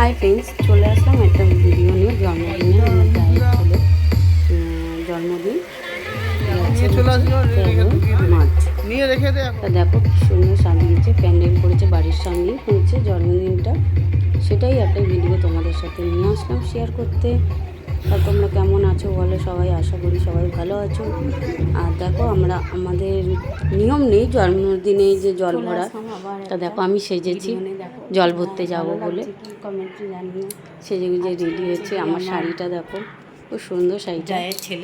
Hi friends চলে আসলাম একটা video নিয়ে জন্মদিনে আমার ছেলে। জন্মদিন। দেখো কি সুন্দর সাজিয়েছে প্যান্ডেল করেছে বাড়ির সামনেই হয়েছে জন্মদিনটা। সেটাই একটা ভিডিও তোমাদের সাথে নিয়ে আসলাম শেয়ার করতে। তা তোমরা কেমন আছো বলো সবাই আশা করি সবাই ভালো আছো। আর দেখো আমরা আমাদের নিয়ম নেই জন্মদিনে যে জল ভরা। তা দেখো আমি সেজেছি জল ভরতে যাব বলে। সেজে গুজে রেডি হয়েছে। আমার শাড়িটা দেখো খুব সুন্দর শাড়িটা।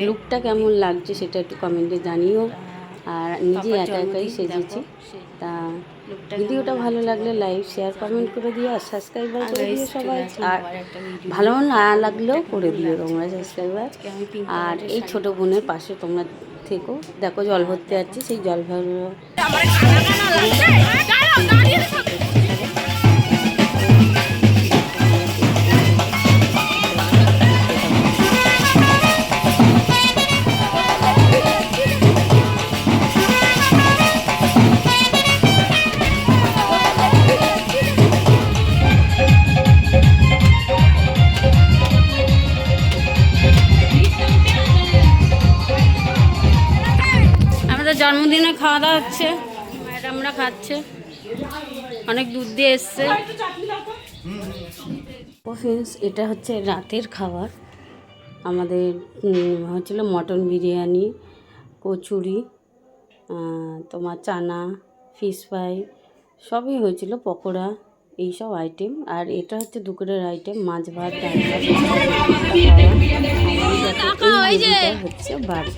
লুকটা কেমন লাগছে সেটা একটু কমেন্টে জানিও। আর নিজে একা একাই সেজেছি। তা ভিডিওটা ভালো লাগলে লাইক শেয়ার কমেন্ট করে দিও আর সাবস্ক্রাইবার করে দিও সবাই। আর ভালো না লাগলেও করে দিও তোমরা সাবস্ক্রাইবার আর এই ছোট বোনের পাশে তোমরা থেকো। দেখো জল ভরতে যাচ্ছে সেই জল ভরা আমাদের জন্মদিনে খাওয়া দাওয়া হচ্ছে। ম্যাডামরা খাচ্ছে। অনেক দূর দিয়ে এসছে। ও ফ্রেন্ডস এটা হচ্ছে রাতের খাবার। আমাদের হচ্ছিল মটন বিরিয়ানি কচুরি তোমার চানা ফিশ ফ্রাই সবই হয়েছিল পকোড়া এইসব আইটেম আর এটা হচ্ছে দুপুরের আইটেম মাছ ভাত ডাল ভাত এই এই হচ্ছে বাড়ি